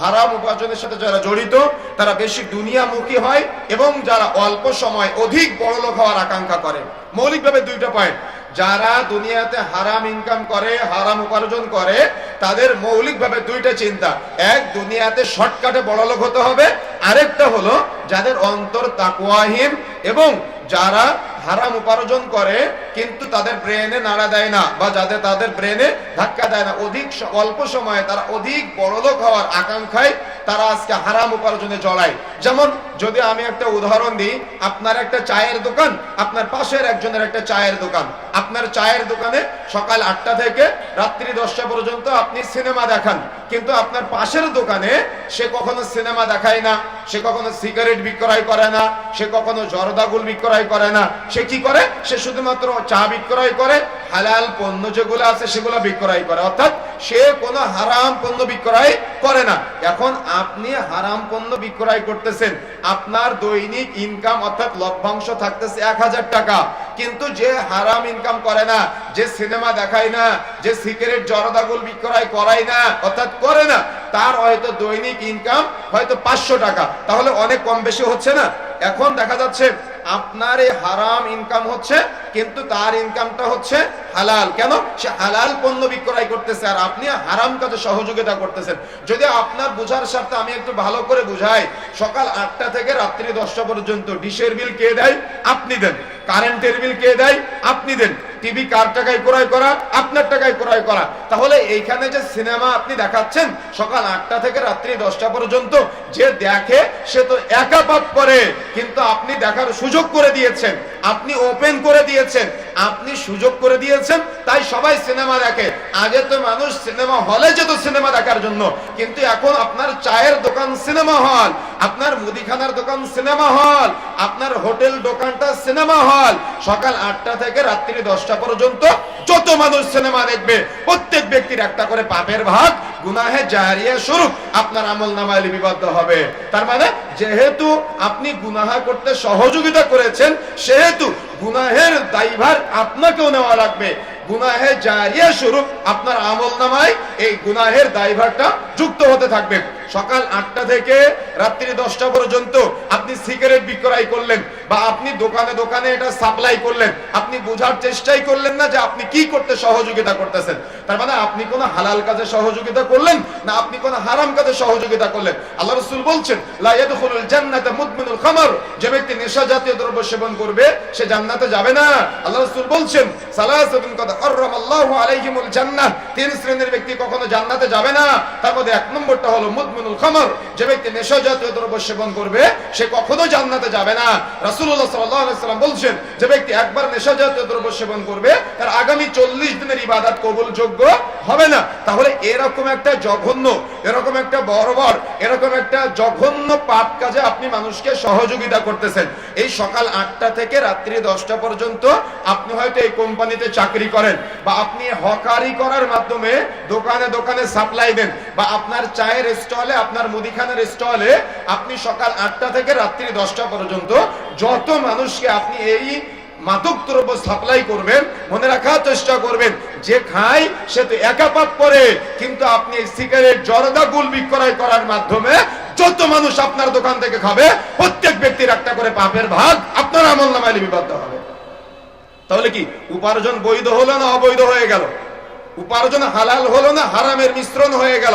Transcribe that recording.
হারাম উপার্জনের সাথে যারা জড়িত, তারা বেশি দুনিয়ামুখী হয় এবং যারা অল্প সময় অধিক বড়লোক হওয়ার আকাঙ্ক্ষা করে। মৌলিকভাবে দুইটা পয়েন্ট যারা দুনিয়াতে হারাম ইনকাম করে, হারাম উপার্জন করে, তাদের মৌলিকভাবে দুইটা চিন্তা। এক, দুনিয়াতে শর্টকাটে বড়লোক হতে হবে। আরেকটা হলো, যাদের অন্তর তাকুয়াহীন এবং যারা হারাম উপার্জন করে, কিন্তু তাদের ব্রেনে নাড়া দেয় না বা যাদের তাদের ব্রেনে ধাক্কা দেয় না। অধিক অল্প সময়ে তারা অধিক বড়লোক হওয়ার আকাঙ্ক্ষায় তারা আজকে হারাম উপার্জনে জড়ায়। যেমন, যদি আমি একটা উদাহরণ দিই, আপনার একটা চায়ের দোকান, আপনার পাশের একজনের একটা চায়ের দোকান। আপনার চায়ের দোকানে সকাল আটটা থেকে রাত্রি দশটা পর্যন্ত আপনি সিনেমা দেখান। কিন্তু আপনার পাশের দোকানে সে কখনো সিনেমা দেখায় না, সে কখনো সিগারেট বিক্রয় করে না, সে কখনো জর্দাগুল বিক্রয় করে না। সে কি করে? সে শুধুমাত্র চা বিক্রয় করে, হালাল পণ্য যেগুলো আছে সেগুলো বিক্রয় করে। অর্থাৎ সে কোনো হারাম পণ্য বিক্রয় করে না। এখন আপনি হারাম পণ্য বিক্রয় করতেছেন। আপনার দৈনিক ইনকাম অর্থাৎ লভ্যাংশ থাকতেছে এক হাজার টাকা। কিন্তু যে হারাম ইনকাম করে না, যে সিনেমা দেখায় না, যে সিগারেট জরদাগুল বিক্রয় করায় না, অর্থাৎ করে না, তার হয়তো দৈনিক ইনকাম হয়তো পাঁচশো টাকা। তাহলে অনেক কম বেশি হচ্ছে না? এখন দেখা যাচ্ছে আপনার এই হারাম ইনকাম হচ্ছে, কিন্তু তার ইনকামটা হচ্ছে হালাল। কেন? সে হালাল পণ্য বিক্রয় করতেছে, আর আপনি হারাম কাজে সহযোগিতা করতেছেন। যদি আপনার বোঝার স্বার্থে আমি একটু ভালো করে বুঝাই, সকাল আটটা থেকে রাত্রি দশটা পর্যন্ত ডিশের বিল কে দেয়? আপনি দেন। কারেন্টের বিল কে দেয়? আপনি দেন। টিভি কার টাকায় ক্রয় করা? আপনার টাকায় ক্রয় করা। তাহলে এইখানে যে সিনেমা আপনি দেখাচ্ছেন, সকাল আটটা থেকে রাত্রি দশটা পর্যন্ত যে দেখে সে তো একা পাপ করে। কিন্তু আপনি দেখার সুযোগ করে দিয়েছেন। আপনি ওপেন করে দিয়েছেন, আপনি সুযোগ করে দিয়েছেন, তাই সবাই সিনেমা দেখে। আগে তো মানুষ সিনেমা হলে যেত সিনেমা দেখার জন্য, কিন্তু এখন আপনার চায়ের দোকান সিনেমা হল আপনার মুদিখানার দোকান সিনেমা হল আপনার হোটেল দোকানটা সিনেমা হল সকাল আটটা থেকে রাত্রি দশটা পর্যন্ত যত মানুষ সিনেমা দেখবে, প্রত্যেক ব্যক্তির একটা করে পাপের ভাগ গুনাহে জাহারিয়া স্বরূপ আপনার আমল নামায় লিপিবদ্ধ হবে। তার মানে যেহেতু আপনি গুনাহা করতে সহযোগিতা করেছেন, সেহেতু গুনাহের দায়ভার আপনাকেও নেওয়া লাগবে। গুনাহে জারিয়া স্বরূপ আপনার আমল নামায় এই গুনাহের দায়ভারটা যুক্ত হতে থাকবে। সকাল আটটা থেকে রাত্রি দশটা পর্যন্ত আপনি সিগারেট বিক্রয় করলেন বা আপনি দোকানে দোকানে এটা সাপ্লাই করলেন। আপনি বোঝার চেষ্টাই করলেন না যে আপনি কি করতে সহযোগিতা করতেছেন। তার মানে আপনি কোন হালাল কাজে সহযোগিতা করলেন না আপনি কোন হারাম কাজে সহযোগিতা করলেন? আল্লাহ রসুল বলছেন, লা ইয়াদখুলুল জান্নাতা মুদমিনুল খামার। যে ব্যক্তি নেশা জাতীয় দ্রব্য সেবন করবে, সে জান্নাতে যাবে না। আল্লাহ রসুল বলছেন, সালাসাতুন কদ হারামাল্লাহু আলাইহিমুল জান্নাহ। তিন শ্রেণির ব্যক্তি কখনো জান্নাতে যাবে না। তার মধ্যে এক নম্বরটা হলো মুদমিনুল খামার। যে ব্যক্তি নেশা জাতীয় দ্রব্য সেবন করবে, সে কখনো জান্নাতে যাবে না। সাল্লাল্লাহু সাল্লাম বলছেন যে ব্যক্তি একবার নেশা জাতীয় দ্রব্য সেবন করবে, তার আগামী 40 দিনের ইবাদত কবুলযোগ্য হবে না। তাহলে এরকম একটা জঘন্য, এরকম একটা বর্বর, এরকম একটা জঘন্য পাপ কাজে আপনি মানুষকে সহযোগিতা করতেছেন। এই সকাল আটটা থেকে রাত্রি দশটা পর্যন্ত আপনি হয়তো এই কোম্পানিতে চাকরি করেন বা আপনি হকারি করার মাধ্যমে দোকানে দোকানে সাপ্লাই দেন বা আপনার চায়ের স্টলে, আপনার মুদিখানার স্টলে আপনি সকাল আটটা থেকে রাত্রি দশটা পর্যন্ত যত মানুষকে আপনি এই মাদক দ্রব্য সাপ্লাই করবেন, মনে রাখার চেষ্টা করবেন, যে খায় সে তো একা পাপ করে, কিন্তু আপনি এই সিগারেট, জর্দা, গুল বিক্রয় করার মাধ্যমে যত মানুষ আপনার দোকান থেকে খাবে, প্রত্যেক ব্যক্তির একটা করে পাপের ভাগ আপনার আমল নামায় লিপিবদ্ধ হবে। তাহলে কি, উপার্জন বৈধ হলো না অবৈধ হয়ে গেল? উপার্জন হালাল হলো না হারামের মিশ্রণ হয়ে গেল?